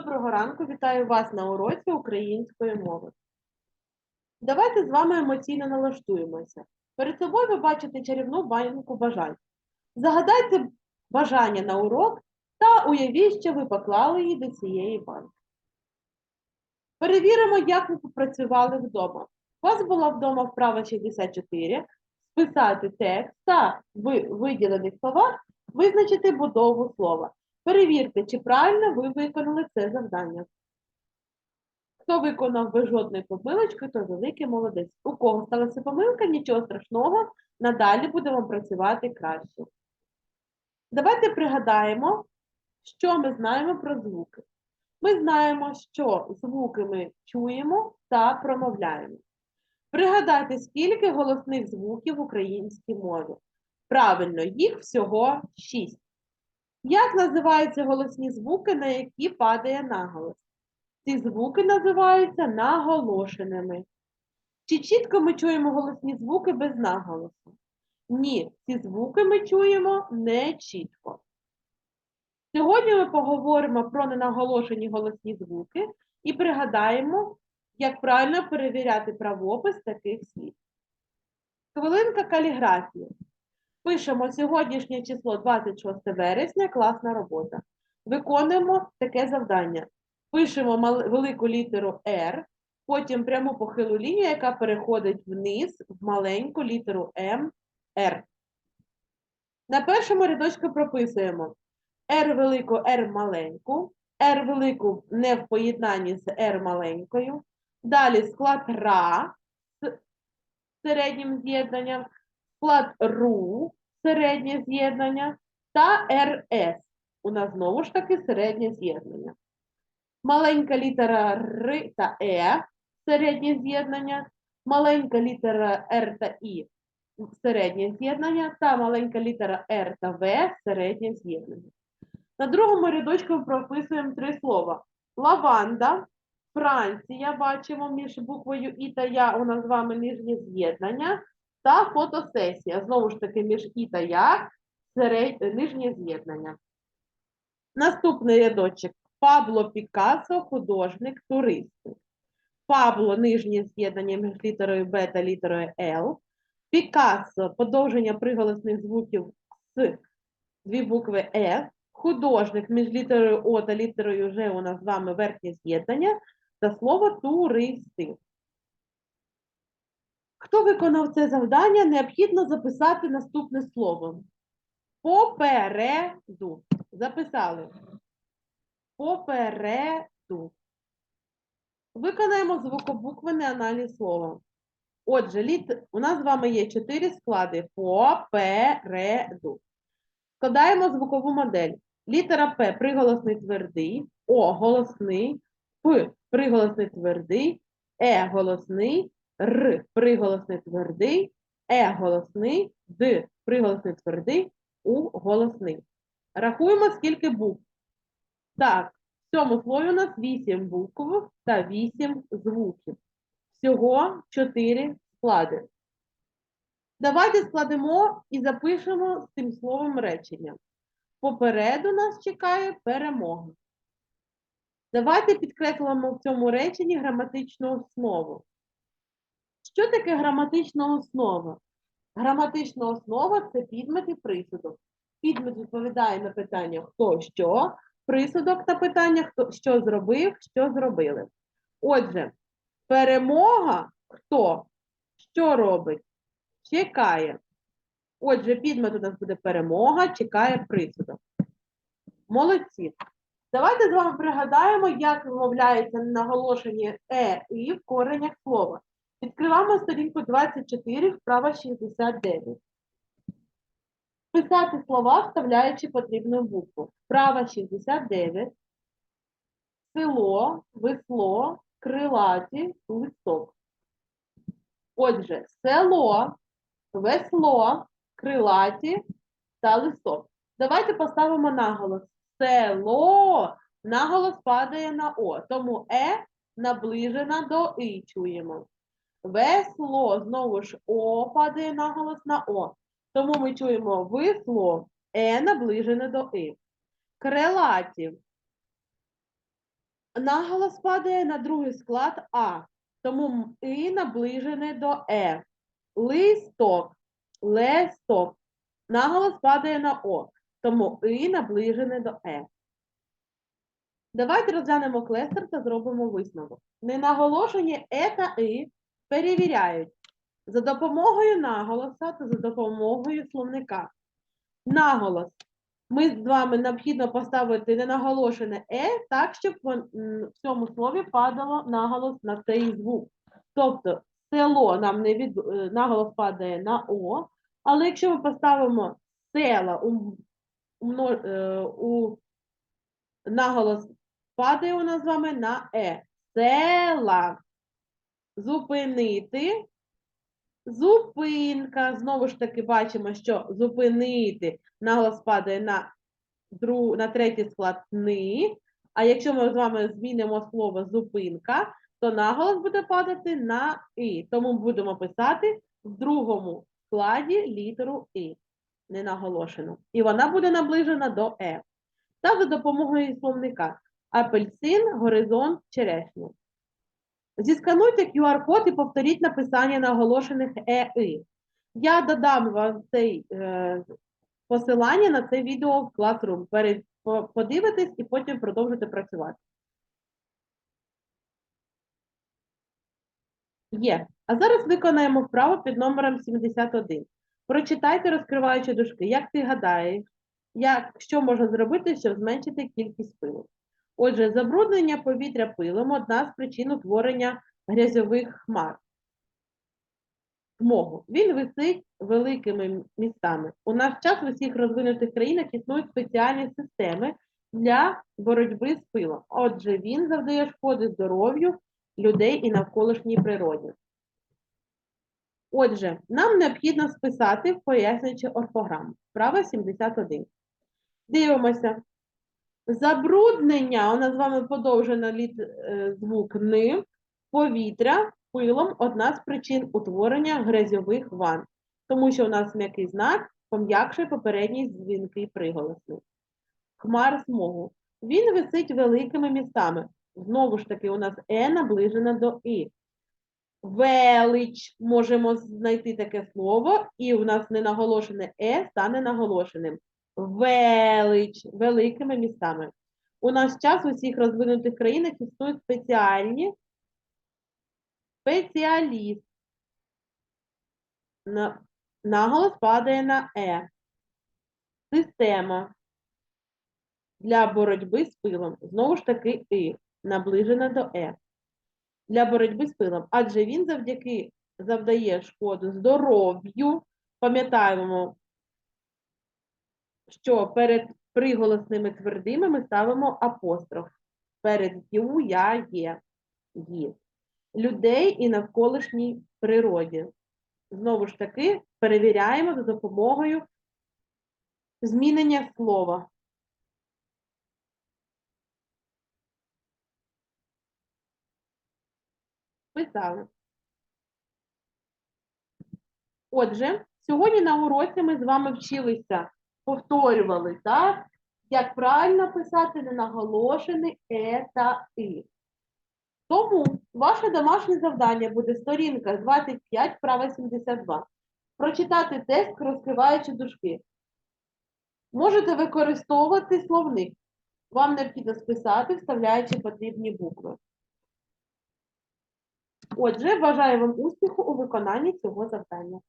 Доброго ранку, вітаю вас на уроці української мови. Давайте з вами емоційно налаштуємося. Перед собою ви бачите чарівну банку бажань. Загадайте бажання на урок та уявіть, що ви поклали її до цієї банки. Перевіримо, як ви попрацювали вдома. У вас була вдома вправа 64, списати текст та в виділених словах визначити будову слова. Перевірте, чи правильно ви виконали це завдання. Хто виконав без жодної помилочки, то великий молодець. У кого сталася помилка, нічого страшного, надалі будемо працювати краще. Давайте пригадаємо, що ми знаємо про звуки. Ми знаємо, що звуки ми чуємо та промовляємо. Пригадайте, скільки голосних звуків в українській мові. Правильно, їх всього шість. Як називаються голосні звуки, на які падає наголос? Ці звуки називаються наголошеними. Чи чітко ми чуємо голосні звуки без наголосу? Ні, ці звуки ми чуємо не чітко. Сьогодні ми поговоримо про ненаголошені голосні звуки і пригадаємо, як правильно перевіряти правопис таких слів. Хвилинка каліграфії. Пишемо сьогоднішнє число 26 вересня, класна робота. Виконуємо таке завдання. Пишемо велику літеру R, потім пряму похилу лінію, яка переходить вниз в маленьку літеру М, R. На першому рядочку прописуємо R велику, R маленьку, R велику не в поєднанні з R маленькою. Далі склад ра з середнім з'єднанням, склад РУ, середнє з'єднання, та РС. У нас знову ж таки середнє з'єднання. Маленька літера Р та Е, середнє з'єднання, маленька літера Р та І, середнє з'єднання, та маленька літера Р та В, середнє з'єднання. На другому рядочку прописуємо три слова. Лаванда, Франція, бачимо між буквою І та Я у нас з вами нижнє з'єднання та фотосесія. Знову ж таки, між І та Я нижнє з'єднання. Наступний рядочок. Пабло Пікассо, художник, туристик. Пабло нижнє з'єднання між літерою Б та літерою Л. Пікассо подовження приголосних звуків з дві букви F. Художник між літерою О та літерою Ж у нас з вами верхнє з'єднання та слово туристи. Хто виконав це завдання, необхідно записати наступне слово. Попереду. Записали. Попереду. Виконаємо звукобуквений аналіз слова. Отже, літ... у нас з вами є чотири склади попереду. Складаємо звукову модель. Літера П приголосний твердий, О голосний, П приголосний твердий, Е голосний, Р приголосний твердий, Е голосний, Д приголосний твердий, У голосний. Рахуємо, скільки букв. Так, в цьому слові у нас 8 букв та 8 звуків. Всього 4 склади. Давайте складемо і запишемо з цим словом речення. Попереду нас чекає перемога. Давайте підкреслимо в цьому реченні граматичну основу. Що таке граматична основа? Граматична основа це підмет і присудок. Підмет відповідає на питання хто що, присудок на питання хто що зробив, що зробили. Отже, перемога хто? Що робить? Чекає. Отже, підмет у нас буде перемога, чекає присудок. Молодці. Давайте з вами пригадаємо, як вимовляється наголошені е і в коренях слова. Відкриваємо сторінку 24, вправа 69. Писати слова, вставляючи потрібну букву. Вправа 69. Село, весло, крилаті, листок. Отже, село, весло, крилаті та листок. Давайте поставимо наголос. Село. Наголос падає на О, тому Е наближена до І чуємо. Весло, знову ж О падає наголос на О. Тому ми чуємо весло, Е наближене до І. Крилаті. наголос падає на другий склад А, тому і наближене до Е. Листок, лесток. Наголос падає на О, тому і наближене до Е. Давайте розглянемо клестер та зробимо висновок. Ненаголошені Е та И перевіряють за допомогою наголоса та за допомогою словника. Наголос. Ми з вами необхідно поставити ненаголошене Е так, щоб в цьому слові падало наголос на цей звук. Тобто село нам не від е, наголос падає на О, але якщо ми поставимо села у, у, е, наголос падає у нас з вами на Е. Села. Зупинити. Зупинка. Знову ж таки бачимо, що зупинити наголос падає на, друг, на третій склад ни. А якщо ми з вами змінимо слово зупинка, то наголос буде падати на і. Тому будемо писати в другому складі літеру і, не наголошену. І вона буде наближена до е. Та за допомогою словника апельсин, горизонт, черешня. Зіскануйте QR-код і повторіть написання наголошених ЕИ. Я додам вам цей е, посилання на це відео в Classroom. Пере- по- Подивитесь і потім продовжите працювати. Є. А зараз виконаємо вправу під номером 71. Прочитайте, розкриваючи дужки. Як ти гадаєш, як, що можна зробити, щоб зменшити кількість пилу? Отже, забруднення повітря пилом одна з причин утворення грязьових хмар. Смогу. Він висить великими містами. У наш час в усіх розвинутих країнах існують спеціальні системи для боротьби з пилом. Отже, він завдає шкоди здоров'ю людей і навколишній природі. Отже, нам необхідно списати пояснюючи орфограму. Вправа 71. Дивимося. Забруднення, у нас з вами подовжена літ, е, звук Н, повітря пилом одна з причин утворення грязьових ванн, тому що у нас м'який знак пом'якшує попередній дзвінкий приголосний. Хмар смогу. Він висить великими містами. Знову ж таки, у нас Е наближена до І. Велич можемо знайти таке слово, і у нас ненаголошене Е стане наголошеним. Велич великими містами. У наш час у всіх розвинутих країнах існують спеціальні спеціаліст. На, наголос падає на Е. Система для боротьби з пилом. Знову ж таки, І, наближена до Е. Для боротьби з пилом. Адже він завдяки завдає шкоду здоров'ю. Пам'ятаємо, що перед приголосними твердими ми ставимо апостроф. Перед ю, я, є, ї. Людей і навколишній природі. Знову ж таки, перевіряємо за допомогою змінення слова. Писали. Отже, сьогодні на уроці ми з вами вчилися, повторювали, так? Як правильно писати ненаголошений е та и. Тому ваше домашнє завдання буде сторінка 25, права 72. Прочитати текст, розкриваючи дужки. Можете використовувати словник. Вам необхідно списати, вставляючи потрібні букви. Отже, бажаю вам успіху у виконанні цього завдання.